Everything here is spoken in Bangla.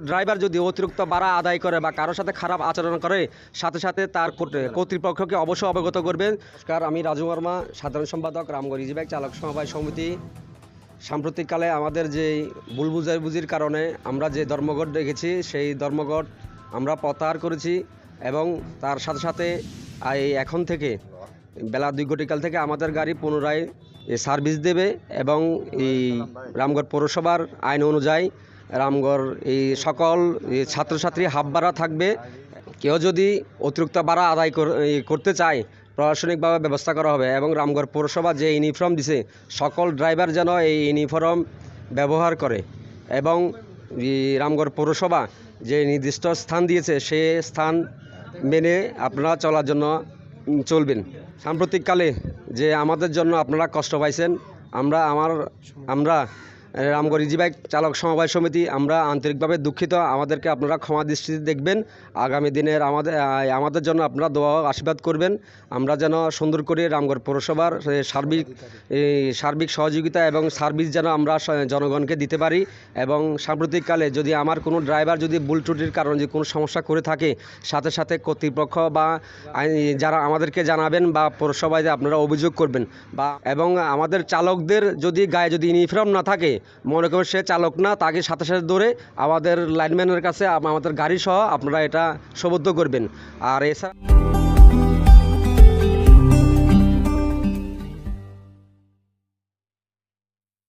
ড্রাইভার যদি অতিরিক্ত ভাড়া আদায় করে বা কারোর সাথে খারাপ আচরণ করে, সাথে সাথে তার কর্তৃ- কর্তৃপক্ষকে অবশ্যই অবগত করবেন। নমস্কার, আমি রাজু বর্মা, সাধারণ সম্পাদক, রামগড় ইজিব্যাগ চালক সমবায় সমিতি। সাম্প্রতিককালে আমাদের যে ভুল বুঝাবুঝির কারণে আমরা যে ধর্মঘট দেখেছি, সেই ধর্মঘট আমরা প্রত্যাহার করেছি এবং তার সাথে সাথে এই এখন থেকে, বেলা দুই ঘটিকাল থেকে আমাদের গাড়ি পুনরায় সার্ভিস দেবে এবং এই রামগড় পৌরসভার আইন অনুযায়ী রামগড়, এই সকল ছাত্রছাত্রী হাফ ভাড়া থাকবে। কেউ যদি অতিরিক্ত ভাড়া আদায় করতে চায়, প্রশাসনিকভাবে ব্যবস্থা করা হবে এবং রামগড় পৌরসভা যে ইউনিফর্ম দিছে, সকল ড্রাইভার যেন এই ইউনিফর্ম ব্যবহার করে এবং রামগড় পৌরসভা যে নির্দিষ্ট স্থান দিয়েছে, সে স্থান মেনে আপনারা চলার জন্য চলবেন। সাম্প্রতিককালে যে আমাদের জন্য আপনারা কষ্ট পাইছেন, আমরা আমার, আমরা রামগড় ইজিবাইক চালক সমবায় সমিতি, আমরা আন্তরিকভাবে দুঃখিত। আমাদেরকে আপনারা ক্ষমা দৃষ্টিতে দেখবেন। আগামী দিনের আমাদের আমাদের জন্য আপনারা দোয়া আশীর্বাদ করবেন। আমরা যেন সুন্দর করে রামগড় পৌরসভার সার্বিক সার্বিক সহযোগিতা এবং সার্ভিস যেন আমরা জনগণকে দিতে পারি এবং সাম্প্রতিককালে যদি আমার কোনো ড্রাইভার যদি ভুল ত্রুটির কারণে যদি কোনো সমস্যা করে থাকে, সাথে সাথে কর্তৃপক্ষ বা যারা আমাদেরকে জানাবেন বা পৌরসভায় আপনারা অভিযোগ করবেন বা, এবং আমাদের চালকদের যদি গায়ে যদি ইউনিফর্ম না থাকে মনে করুন সে চালক না, তাকে সাথে সাথে ধরে আমাদের লাইনম্যানের কাছে আমাদের গাড়ি সহ আপনারা এটা সবদ্ধ করবেন। আর এছাড়া